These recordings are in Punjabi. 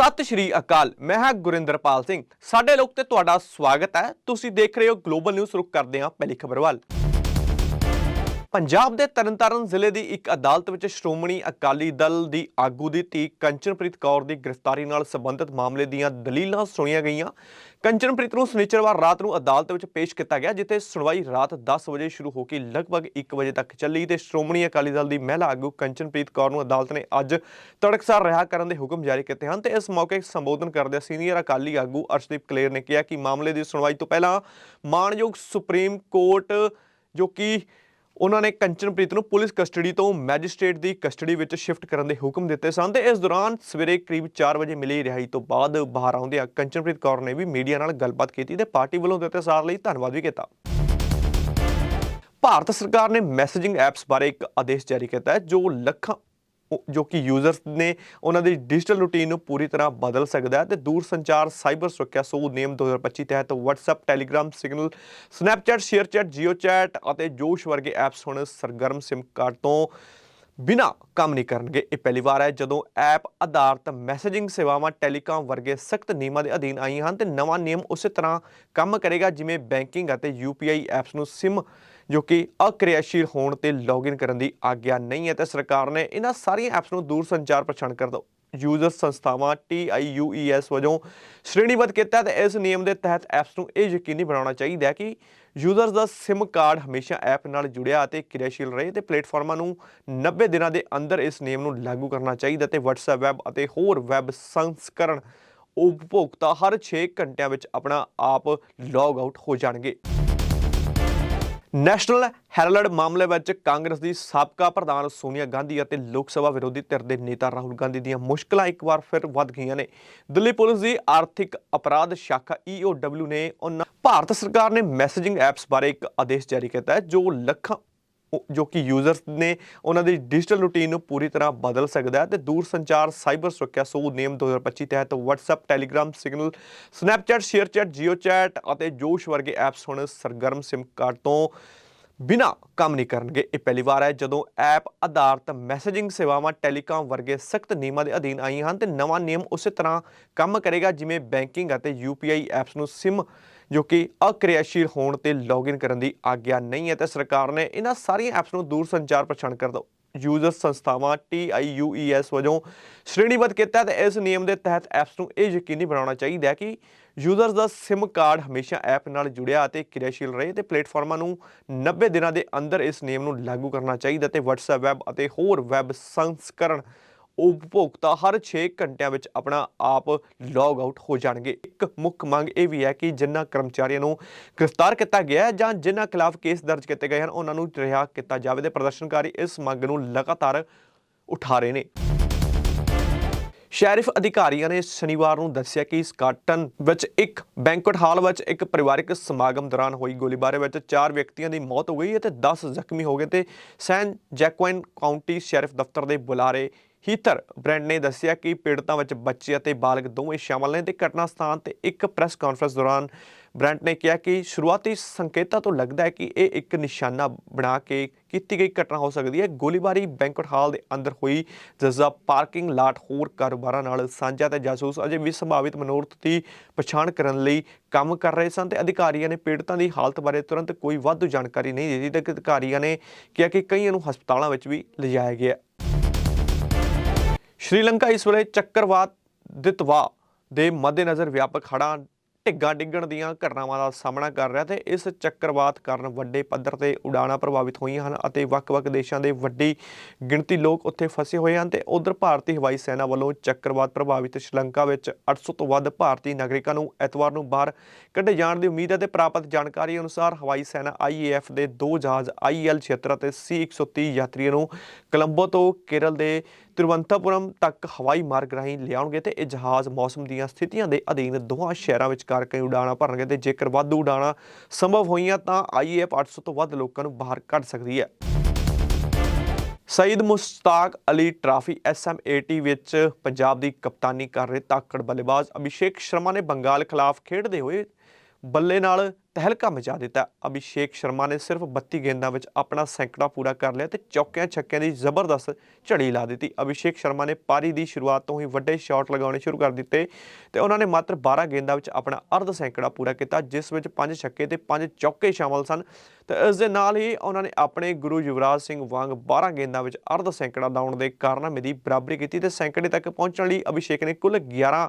ਸਤਿ ਸ਼੍ਰੀ ਅਕਾਲ, ਮੈਂ ਹਾਂ ਗੁਰਿੰਦਰਪਾਲ ਸਿੰਘ। ਸਾਡੇ ਲੋਕ ਤੇ ਤੁਹਾਡਾ ਸਵਾਗਤ ਹੈ। ਤੁਸੀਂ ਦੇਖ ਰਹੇ ਹੋ ਗਲੋਬਲ ਨਿਊਜ਼ ਰੁਕ ਕਰਦੇ ਹਾਂ ਪਹਿਲੀ ਖਬਰ ਵੱਲ। ਪੰਜਾਬ ਦੇ ਤਰਨਤਾਰਨ ਜ਼ਿਲ੍ਹੇ ਦੀ ਇੱਕ ਅਦਾਲਤ ਵਿੱਚ ਸ਼੍ਰੋਮਣੀ ਅਕਾਲੀ ਦਲ ਦੀ ਆਗੂ ਦੀ ਧੀ ਕੰਚਨਪ੍ਰੀਤ ਕੌਰ ਦੀ ਗ੍ਰਿਫਤਾਰੀ ਨਾਲ ਸੰਬੰਧਿਤ ਮਾਮਲੇ ਦੀਆਂ ਦਲੀਲਾਂ ਸੁਣੀਆਂ ਗਈਆਂ। ਕੰਚਨਪ੍ਰੀਤ ਨੂੰ ਸ਼ਨੀਚਰਵਾਰ ਰਾਤ ਨੂੰ ਅਦਾਲਤ ਵਿੱਚ ਪੇਸ਼ ਕੀਤਾ ਗਿਆ, ਜਿੱਥੇ ਸੁਣਵਾਈ ਰਾਤ 10 ਵਜੇ ਸ਼ੁਰੂ ਹੋ ਕੇ ਲਗਭਗ 1 ਵਜੇ ਤੱਕ ਚੱਲੀ ਤੇ ਸ਼੍ਰੋਮਣੀ ਅਕਾਲੀ ਦਲ ਦੀ ਮਹਿਲਾ ਆਗੂ ਕੰਚਨਪ੍ਰੀਤ ਕੌਰ ਨੂੰ ਅਦਾਲਤ ਨੇ ਅੱਜ ਤੜਕਸਾਰ ਰਿਹਾ ਕਰਨ ਦੇ ਹੁਕਮ ਜਾਰੀ ਕੀਤੇ ਹਨ ਤੇ ਇਸ ਮੌਕੇ ਸੰਬੋਧਨ ਕਰਦਿਆਂ ਸੀਨੀਅਰ ਅਕਾਲੀ ਆਗੂ ਅਰਸ਼ਦੀਪ ਕਲੇਰ ਨੇ ਕਿਹਾ ਕਿ ਮਾਮਲੇ ਦੀ ਸੁਣਵਾਈ ਤੋਂ ਪਹਿਲਾਂ ਮਾਣਯੋਗ ਸੁਪਰੀਮ ਕੋਰਟ, ਜੋ ਕਿ ਉਹਨਾਂ ਨੇ ਕੰਚਨਪ੍ਰੀਤ ਨੂੰ ਪੁਲਿਸ ਕਸਟਡੀ ਤੋਂ ਮੈਜਿਸਟ੍ਰੇਟ ਦੀ ਕਸਟਡੀ ਵਿੱਚ ਸ਼ਿਫਟ ਕਰਨ ਦੇ ਹੁਕਮ ਦਿੱਤੇ ਸਨ ਤੇ ਇਸ ਦੌਰਾਨ ਸਵੇਰੇ ਕਰੀਬ 4 ਵਜੇ ਮਿਲੀ ਰਿਹਾਈ ਤੋਂ ਬਾਅਦ ਬਾਹਰ ਆਉਂਦਿਆਂ ਕੰਚਨਪ੍ਰੀਤ ਕੌਰ ਨੇ ਵੀ ਮੀਡੀਆ ਨਾਲ ਗੱਲਬਾਤ ਕੀਤੀ ਤੇ ਪਾਰਟੀ ਵੱਲੋਂ ਦਿੱਤੇ ਸਾਰ ਲਈ ਧੰਨਵਾਦ ਵੀ ਕੀਤਾ। ਭਾਰਤ ਸਰਕਾਰ ਨੇ ਮੈਸੇਜਿੰਗ ਐਪਸ ਬਾਰੇ ਇੱਕ ਆਦੇਸ਼ ਜਾਰੀ ਕੀਤਾ ਹੈ, ਜੋ ਲੱਖਾਂ ਜੋ ਕਿ ਯੂਜ਼ਰਸ ਨੇ ਉਹਨਾਂ ਦੀ ਡਿਜੀਟਲ ਰੂਟੀਨ ਨੂੰ ਪੂਰੀ ਤਰ੍ਹਾਂ ਬਦਲ ਸਕਦਾ ਹੈ ਤੇ ਦੂਰ ਸੰਚਾਰ ਸਾਈਬਰ ਸੁਰੱਖਿਆ ਸੋਧ ਨਿਯਮ 2025 ਤਹਿਤ WhatsApp, Telegram, Signal, Snapchat, ShareChat, JioChat ਅਤੇ ਜੋਸ਼ ਵਰਗੇ ਐਪਸ ਹੁਣ ਸਰਗਰਮ SIM ਕਾਰਡ ਤੋਂ ਬਿਨਾ ਕੰਮ ਨਹੀਂ ਕਰਨਗੇ। ਇਹ ਪਹਿਲੀ ਵਾਰ ਹੈ ਜਦੋਂ ਐਪ ਆਧਾਰਿਤ ਮੈਸੇਜਿੰਗ ਸੇਵਾਵਾਂ ਟੈਲੀਕਾਮ ਵਰਗੇ ਸਖਤ ਨਿਯਮਾਂ ਦੇ ਅਧੀਨ ਆਈਆਂ ਹਨ ਤੇ ਨਵਾਂ ਨਿਯਮ ਉਸੇ ਤਰ੍ਹਾਂ ਕੰਮ ਕਰੇਗਾ ਜਿਵੇਂ ਬੈਂਕਿੰਗ ਅਤੇ UPI ਐਪਸ ਨੂੰ SIM ਜੋ ਕਿ ਅਕਿਰਿਆਸ਼ੀਲ ਹੋਣ ਤੇ ਲੌਗਇਨ ਕਰਨ ਦੀ ਆਗਿਆ ਨਹੀਂ ਹੈ ਤੇ ਸਰਕਾਰ ਨੇ ਇਹਨਾਂ ਸਾਰੀਆਂ ਐਪਸ ਨੂੰ ਦੂਰ ਸੰਚਾਰ ਪ੍ਰਛਾਣ ਕਰ ਦੋ ਯੂਜ਼ਰ ਸੰਸਥਾਵਾਂ TIUES ਵਜੋਂ ਸ਼੍ਰੇਣੀਬੱਧ ਕੀਤਾ ਹੈ ਤੇ ਇਸ ਨਿਯਮ ਦੇ ਤਹਿਤ ਐਪਸ ਨੂੰ ਇਹ ਯਕੀਨੀ ਬਣਾਉਣਾ ਚਾਹੀਦਾ ਹੈ ਕਿ ਯੂਜ਼ਰਸ ਦਾ SIM ਕਾਰਡ ਹਮੇਸ਼ਾ ਐਪ ਨਾਲ ਜੁੜਿਆ ਅਤੇ ਕਿਰਿਆਸ਼ੀਲ ਰਹੇ ਤੇ ਪਲੇਟਫਾਰਮਾਂ ਨੂੰ 90 ਦਿਨਾਂ ਦੇ ਅੰਦਰ ਇਸ ਨਿਯਮ ਨੂੰ ਲਾਗੂ ਕਰਨਾ ਚਾਹੀਦਾ ਤੇ WhatsApp ਵੈਬ ਅਤੇ ਹੋਰ ਵੈਬ ਸੰਸਕਰਣ ਉਪਭੋਗਤਾ ਹਰ 6 ਘੰਟਿਆਂ ਵਿੱਚ ਆਪਣਾ ਆਪ ਲੌਗ ਆਊਟ ਹੋ ਜਾਣਗੇ। ਨੈਸ਼ਨਲ ਹੈਰਲਡ ਮਾਮਲੇ ਵਿੱਚ ਕਾਂਗਰਸ ਦੀ ਸਾਬਕਾ ਪ੍ਰਧਾਨ ਸੋਨੀਆ ਗਾਂਧੀ ਅਤੇ ਲੋਕ ਸਭਾ ਵਿਰੋਧੀ ਧਿਰ ਦੇ ਨੇਤਾ ਰਾਹੁਲ ਗਾਂਧੀ ਦੀਆਂ ਮੁਸ਼ਕਲਾਂ ਇੱਕ ਵਾਰ ਫਿਰ ਵੱਧ ਗਈਆਂ ਨੇ। ਦਿੱਲੀ ਪੁਲਿਸ ਦੀ ਆਰਥਿਕ ਅਪਰਾਧ ਸ਼ਾਖਾ EOW ਨੇ ਉਹਨਾਂ ਭਾਰਤ ਸਰਕਾਰ ਨੇ ਮੈਸੇਜਿੰਗ ਐਪਸ ਬਾਰੇ ਇੱਕ ਆਦੇਸ਼ ਜਾਰੀ ਕੀਤਾ ਹੈ, ਜੋ ਲੱਖਾਂ ਜੋ ਕਿ ਯੂਜ਼ਰਸ ਨੇ ਉਹਨਾਂ ਦੀ ਡਿਜੀਟਲ ਰੂਟੀਨ ਨੂੰ ਪੂਰੀ ਤਰ੍ਹਾਂ ਬਦਲ ਸਕਦਾ ਹੈ ਤੇ ਦੂਰ ਸੰਚਾਰ ਸਾਈਬਰ ਸੁਰੱਖਿਆ ਸੋਧ ਨਿਯਮ 2025 ਤਹਿਤ WhatsApp, Telegram, Signal, Snapchat, ShareChat, JioChat ਅਤੇ ਜੋਸ਼ ਵਰਗੇ ਐਪਸ ਹੁਣ ਸਰਗਰਮ SIM ਕਾਰਡ ਤੋਂ ਬਿਨਾ ਕੰਮ ਨਹੀਂ ਕਰਨਗੇ। ਇਹ ਪਹਿਲੀ ਵਾਰ ਹੈ ਜਦੋਂ ਐਪ ਆਧਾਰਿਤ ਮੈਸੇਜਿੰਗ ਸੇਵਾਵਾਂ ਟੈਲੀਕਾਮ ਵਰਗੇ ਸਖਤ ਨਿਯਮਾਂ ਦੇ ਅਧੀਨ ਆਈਆਂ ਹਨ ਤੇ ਨਵਾਂ ਨਿਯਮ ਉਸੇ ਤਰ੍ਹਾਂ ਕੰਮ ਕਰੇਗਾ ਜਿਵੇਂ ਬੈਂਕਿੰਗ ਅਤੇ UPI ਐਪਸ ਨੂੰ SIM ਜੋ ਕਿ ਅਕਿਰਿਆਸ਼ੀਲ ਹੋਣ ਤੇ ਲੌਗਇਨ ਕਰਨ ਦੀ ਆਗਿਆ ਨਹੀਂ ਹੈ ਤੇ ਸਰਕਾਰ ਨੇ ਇਹਨਾਂ ਸਾਰੀਆਂ ਐਪਸ ਨੂੰ ਦੂਰ ਸੰਚਾਰ ਪ੍ਰਛਾਣ ਕਰ ਦੋ ਯੂਜ਼ਰ ਸੰਸਥਾਵਾਂ TIUES ਵਜੋਂ ਸ਼੍ਰੇਣੀਬੱਧ ਕੀਤਾ ਹੈ ਤੇ ਇਸ ਨਿਯਮ ਦੇ ਤਹਿਤ ਐਪਸ ਨੂੰ ਇਹ ਯਕੀਨੀ ਬਣਾਉਣਾ ਚਾਹੀਦਾ ਹੈ ਕਿ ਯੂਜ਼ਰਸ ਦਾ SIM ਕਾਰਡ ਹਮੇਸ਼ਾ ਐਪ ਨਾਲ ਜੁੜਿਆ ਅਤੇ ਕਿਰਿਆਸ਼ੀਲ ਰਹੇ ਤੇ ਪਲੇਟਫਾਰਮਾਂ ਨੂੰ 90 ਦਿਨਾਂ ਦੇ ਅੰਦਰ ਇਸ ਨਿਯਮ ਨੂੰ ਲਾਗੂ ਕਰਨਾ ਚਾਹੀਦਾ ਤੇ WhatsApp ਵੈਬ ਅਤੇ ਹੋਰ ਵੈਬ ਸੰਸਕਰਣ ਉਪਭੋਗਤਾ ਹਰ 6 ਘੰਟਿਆਂ ਵਿੱਚ ਆਪਣਾ ਆਪ ਲੌਗ ਆਊਟ ਹੋ ਜਾਣਗੇ। ਇੱਕ ਮੁੱਖ ਮੰਗ ਇਹ ਵੀ ਹੈ ਕਿ ਜਿਨ੍ਹਾਂ ਕਰਮਚਾਰੀਆਂ ਨੂੰ ਗ੍ਰਿਫਤਾਰ ਕੀਤਾ ਗਿਆ ਹੈ ਜਾਂ ਜਿਨ੍ਹਾਂ ਖਿਲਾਫ ਕੇਸ ਦਰਜ ਕੀਤੇ ਗਏ ਹਨ, ਉਹਨਾਂ ਨੂੰ ਰਿਹਾ ਕੀਤਾ ਜਾਵੇ ਤੇ ਪ੍ਰਦਰਸ਼ਨਕਾਰੀ ਇਸ ਮੰਗ ਨੂੰ ਲਗਾਤਾਰ ਉਠਾ ਰਹੇ ਨੇ। ਸ਼ੈਰਿਫ ਅਧਿਕਾਰੀਆਂ ਨੇ ਸ਼ਨੀਵਾਰ ਨੂੰ ਦੱਸਿਆ ਕਿ ਸਕਾਟਨ ਵਿੱਚ ਇੱਕ ਬੈਂਕਟ ਹਾਲ ਵਿੱਚ ਇੱਕ ਪਰਿਵਾਰਕ ਸਮਾਗਮ ਦੌਰਾਨ ਹੋਈ ਗੋਲੀਬਾਰੀ ਵਿੱਚ ਚਾਰ ਵਿਅਕਤੀਆਂ ਦੀ ਮੌਤ ਹੋ ਗਈ ਅਤੇ 10 ਜ਼ਖਮੀ ਹੋ ਗਏ ਤੇ ਸੈਨ ਜੈਕੁਇਨ ਕਾਉਂਟੀ ਸ਼ੈਰਿਫ ਦਫ਼ਤਰ ਦੇ ਬੁਲਾਰੇ ਹੀਥਰ ਬ੍ਰੈਂਡ ਨੇ ਦੱਸਿਆ ਕਿ ਪੀੜਤਾਂ ਵਿੱਚ ਬੱਚੇ ਅਤੇ ਬਾਲਗ ਦੋਵੇਂ ਸ਼ਾਮਲ ਨੇ ਤੇ ਘਟਨਾ ਸਥਾਨ ਤੇ ਇੱਕ ਪ੍ਰੈਸ ਕਾਨਫਰੰਸ ਦੌਰਾਨ ਬ੍ਰੈਂਟ ਨੇ ਕਿਹਾ ਕਿ ਸ਼ੁਰੂਆਤੀ ਸੰਕੇਤਾਂ ਤੋਂ ਲੱਗਦਾ ਹੈ ਕਿ ਇਹ ਇੱਕ ਨਿਸ਼ਾਨਾ ਬਣਾ ਕੇ ਕੀਤੀ ਗਈ ਘਟਨਾ ਹੋ ਸਕਦੀ ਹੈ। ਗੋਲੀਬਾਰੀ ਬੈਂਕਟ ਹਾਲ ਦੇ ਅੰਦਰ ਹੋਈ ਜਿਸਦਾ ਪਾਰਕਿੰਗ ਲਾਟ ਹੋਰ ਕਾਰੋਬਾਰਾਂ ਨਾਲ ਸਾਂਝਾ ਤੇ ਜਾਸੂਸ ਅਜੇ ਵੀ ਸੰਭਾਵਿਤ ਮਨੋਰਥ ਦੀ ਪਛਾਣ ਕਰਨ ਲਈ ਕੰਮ ਕਰ ਰਹੇ ਸਨ ਤੇ ਅਧਿਕਾਰੀਆਂ ਨੇ ਪੀੜਤਾਂ ਦੀ ਹਾਲਤ ਬਾਰੇ ਤੁਰੰਤ ਕੋਈ ਵਾਧੂ ਜਾਣਕਾਰੀ ਨਹੀਂ ਦਿੱਤੀ। ਤੇ ਅਧਿਕਾਰੀਆਂ ਨੇ ਕਿਹਾ ਕਿ ਕਈਆਂ ਨੂੰ ਹਸਪਤਾਲਾਂ ਵਿੱਚ ਵੀ ਲਿਜਾਇਆ ਗਿਆ। ਸ਼੍ਰੀਲੰਕਾ ਇਸ ਵੇਲੇ ਚੱਕਰਵਾਤ ਦਿਤਵਾ ਦੇ ਮੱਦੇਨਜ਼ਰ ਵਿਆਪਕ ਹੜ੍ਹਾਂ ਢਿੱਗਾਂ ਡਿੱਗਣ ਦੀਆਂ ਘਟਨਾਵਾਂ ਦਾ ਸਾਹਮਣਾ ਕਰ ਰਿਹਾ ਤੇ ਇਸ ਚੱਕਰਵਾਤ ਕਾਰਨ ਵੱਡੇ ਪੱਧਰ ਤੇ ਉਡਾਣਾਂ ਪ੍ਰਭਾਵਿਤ ਹੋਈਆਂ ਹਨ ਅਤੇ ਵੱਖ-ਵੱਖ ਦੇਸ਼ਾਂ ਦੇ ਵੱਡੀ ਗਿਣਤੀ ਲੋਕ ਉੱਥੇ ਫਸੇ ਹੋਏ ਹਨ ਤੇ ਉਧਰ ਭਾਰਤੀ ਹਵਾਈ ਸੈਨਾ ਵੱਲੋਂ ਚੱਕਰਵਾਤ ਪ੍ਰਭਾਵਿਤ ਸ਼੍ਰੀਲੰਕਾ ਵਿੱਚ 800 ਤੋਂ ਵੱਧ ਭਾਰਤੀ ਨਾਗਰਿਕਾਂ ਨੂੰ ਐਤਵਾਰ ਨੂੰ ਬਾਹਰ ਕੱਢੇ ਜਾਣ ਦੀ ਉਮੀਦ ਹੈ ਤੇ ਪ੍ਰਾਪਤ ਜਾਣਕਾਰੀ ਅਨੁਸਾਰ ਹਵਾਈ ਸੈਨਾ IAF ਦੇ ਦੋ ਜਹਾਜ਼ IL 76 ਅਤੇ C130 ਯਾਤਰੀਆਂ ਨੂੰ ਕੋਲੰਬੋ ਤੋਂ ਕੇਰਲ ਦੇ ਤਿਰੂਵਨੰਤਪੁਰਮ ਤੱਕ ਹਵਾਈ ਮਾਰਗ ਰਾਹੀਂ ਲਿਆਉਣਗੇ ਤੇ ਇਹ ਜਹਾਜ਼ ਮੌਸਮ ਦੀਆਂ ਸਥਿਤੀਆਂ ਦੇ ਅਧੀਨ ਦੋਹਾਂ ਸ਼ਹਿਰਾਂ ਵਿਚਕਾਰ ਕਈ ਉਡਾਣਾਂ ਭਰਨਗੇ ਤੇ ਜੇਕਰ ਵਾਧੂ ਉਡਾਣਾਂ ਸੰਭਵ ਹੋਈਆਂ ਤਾਂ IAF 800 ਤੋਂ ਵੱਧ ਲੋਕਾਂ ਨੂੰ ਬਾਹਰ ਕੱਢ ਸਕਦੀ ਹੈ। ਸਈਦ ਮੁਸਤਾਕ ਅਲੀ ਟਰਾਫੀ SM80 ਵਿੱਚ ਪੰਜਾਬ ਦੀ ਕਪਤਾਨੀ ਕਰ ਰਹੇ ਤਾਕੜ ਬੱਲੇਬਾਜ਼ ਅਭਿਸ਼ੇਕ ਸ਼ਰਮਾ ਨੇ ਬੰਗਾਲ ਖਿਲਾਫ ਖੇਡਦੇ ਹੋਏ ਬੱਲੇ ਨਾਲ ਤਹਿਲਕਾ ਮਚਾ ਦਿੱਤਾ। ਅਭਿਸ਼ੇਕ ਸ਼ਰਮਾ ਨੇ ਸਿਰਫ 32 ਗੇਂਦਾਂ ਵਿੱਚ ਆਪਣਾ ਸੈਂਕੜਾ ਪੂਰਾ ਕਰ ਲਿਆ ਤੇ ਚੌਕਿਆਂ ਛੱਕਿਆਂ ਦੀ ਜ਼ਬਰਦਸਤ ਝੜੀ ਲਾ ਦਿੱਤੀ। ਅਭਿਸ਼ੇਕ ਸ਼ਰਮਾ ਨੇ ਪਾਰੀ ਦੀ ਸ਼ੁਰੂਆਤ ਤੋਂ ਹੀ ਵੱਡੇ ਸ਼ਾਟ ਲਗਾਉਣੇ ਸ਼ੁਰੂ ਕਰ ਦਿੱਤੇ ਤੇ ਉਹਨਾਂ ਨੇ ਮਾਤਰ 12 ਗੇਂਦਾਂ ਵਿੱਚ ਆਪਣਾ ਅਰਧ ਸੈਂਕੜਾ ਪੂਰਾ ਕੀਤਾ, ਜਿਸ ਵਿੱਚ 5 ਛੱਕੇ ਤੇ 5 ਚੌਕੇ ਸ਼ਾਮਲ ਸਨ। ਤੇ ਇਸ ਦੇ ਨਾਲ ਹੀ ਉਹਨਾਂ ਨੇ ਆਪਣੇ ਗੁਰੂ ਯੁਵਰਾਜ ਸਿੰਘ ਵਾਂਗ 12 ਗੇਂਦਾਂ ਵਿੱਚ ਅਰਧ ਸੈਂਕੜਾ ਲਾਉਣ ਦੇ ਕਾਰਨਾਮੇ ਦੀ ਬਰਾਬਰੀ ਕੀਤੀ ਤੇ ਸੈਂਕੜੇ ਤੱਕ ਪਹੁੰਚਣ ਲਈ ਅਭਿਸ਼ੇਕ ਨੇ ਕੁੱਲ 11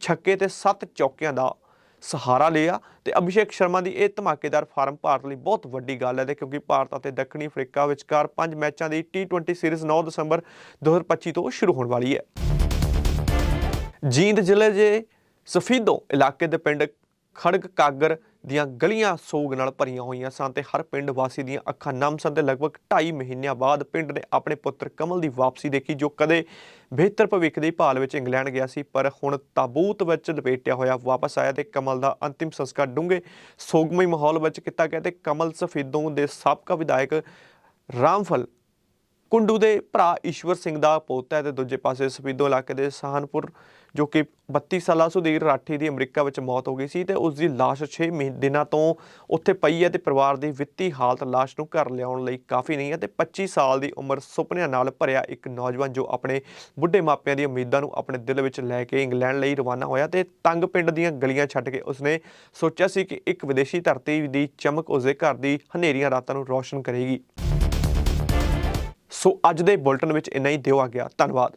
ਛੱਕੇ ਤੇ 7 ਚੌਕਿਆਂ ਦਾ ਸਹਾਰਾ ਲਿਆ ਤੇ ਅਭਿਸ਼ੇਕ ਸ਼ਰਮਾ ਦੀ ਇਹ ਧਮਾਕੇਦਾਰ ਫਾਰਮ ਭਾਰਤ ਲਈ ਬਹੁਤ ਵੱਡੀ ਗੱਲ ਹੈ ਤੇ ਕਿਉਂਕਿ ਭਾਰਤ ਅਤੇ ਦੱਖਣੀ ਅਫਰੀਕਾ ਵਿਚਕਾਰ 5 ਮੈਚਾਂ ਦੀ T20 ਸੀਰੀਜ਼ 9 ਦਸੰਬਰ 2025 ਤੋਂ ਸ਼ੁਰੂ ਹੋਣ ਵਾਲੀ ਹੈ। ਜੀਂਦ ਜ਼ਿਲ੍ਹੇ ਦੇ ਸਫੀਦੋ ਇਲਾਕੇ ਦੇ ਪਿੰਡ ਖੜਗ ਕਾਗਰ ਦੀਆਂ ਗਲੀਆਂ ਸੋਗ ਨਾਲ ਭਰੀਆਂ ਹੋਈਆਂ ਸਨ ਤੇ ਹਰ ਪਿੰਡ ਵਾਸੀ ਦੀਆਂ ਅੱਖਾਂ ਨਮ ਸਨ ਤੇ ਲਗਭਗ 2.5 ਮਹੀਨਿਆਂ ਬਾਅਦ ਪਿੰਡ ਨੇ ਆਪਣੇ ਪੁੱਤਰ ਕਮਲ ਦੀ ਵਾਪਸੀ ਦੇਖੀ, ਜੋ ਕਦੇ ਬਿਹਤਰ ਭਵਿੱਖ ਦੀ ਭਾਲ ਵਿੱਚ ਇੰਗਲੈਂਡ ਗਿਆ ਸੀ, ਪਰ ਹੁਣ ਤਾਬੂਤ ਵਿੱਚ ਲਪੇਟਿਆ ਹੋਇਆ ਵਾਪਸ ਆਇਆ ਤੇ ਕਮਲ ਦਾ ਅੰਤਿਮ ਸੰਸਕਾਰ ਡੂੰਘੇ ਸੋਗਮਈ ਮਾਹੌਲ ਵਿੱਚ ਕੀਤਾ ਗਿਆ ਤੇ ਕਮਲ ਸਫੀਦੋਂ ਦੇ ਸਾਬਕਾ ਵਿਧਾਇਕ ਰਾਮਫਲ ਕੁੰਡੂ ਦੇ ਭਰਾ ਈਸ਼ਵਰ ਸਿੰਘ ਦਾ ਪੋਤਾ ਹੈ ਤੇ ਦੂਜੇ ਪਾਸੇ ਸਪੀਦੋ ਇਲਾਕੇ ਦੇ ਸਹਾਨਪੁਰ ਜੋ ਕਿ 32 ਸਾਲਾ ਸੁਧੀਰ ਰਾਠੀ ਦੀ ਅਮਰੀਕਾ ਵਿੱਚ ਮੌਤ ਹੋ ਗਈ ਸੀ ਤੇ ਉਸ ਦੀ ਲਾਸ਼ 6 ਮਹੀਨੇ ਦਿਨਾਂ ਤੋਂ ਉੱਥੇ ਪਈ ਹੈ ਤੇ ਪਰਿਵਾਰ ਦੀ ਵਿੱਤੀ ਹਾਲਤ ਲਾਸ਼ ਨੂੰ ਘਰ ਲਿਆਉਣ ਲਈ ਕਾਫੀ ਨਹੀਂ ਹੈ ਤੇ 25 ਸਾਲ ਦੀ ਉਮਰ ਸੁਪਨਿਆਂ ਨਾਲ ਭਰਿਆ ਇੱਕ ਨੌਜਵਾਨ ਜੋ ਆਪਣੇ ਬੁੱਢੇ ਮਾਪਿਆਂ ਦੀ ਉਮੀਦਾਂ ਨੂੰ ਆਪਣੇ ਦਿਲ ਵਿੱਚ ਲੈ ਕੇ ਇੰਗਲੈਂਡ ਲਈ ਰਵਾਨਾ ਹੋਇਆ ਤੇ ਤੰਗ ਪਿੰਡ ਦੀਆਂ ਗਲੀਆਂ ਛੱਡ ਕੇ ਉਸਨੇ ਸੋਚਿਆ ਸੀ ਕਿ ਇੱਕ ਵਿਦੇਸ਼ੀ ਧਰਤੀ ਦੀ ਚਮਕ ਉਸਦੇ ਘਰ ਦੀ ਹਨੇਰੀਆਂ ਰਾਤਾਂ ਨੂੰ ਰੌਸ਼ਨ ਕਰੇਗੀ। ਸੋ ਅੱਜ ਦੇ ਬੁਲਟਨ ਵਿੱਚ ਇੰਨਾ ਹੀ। ਦਿਓ ਆ ਗਿਆ। ਧੰਨਵਾਦ।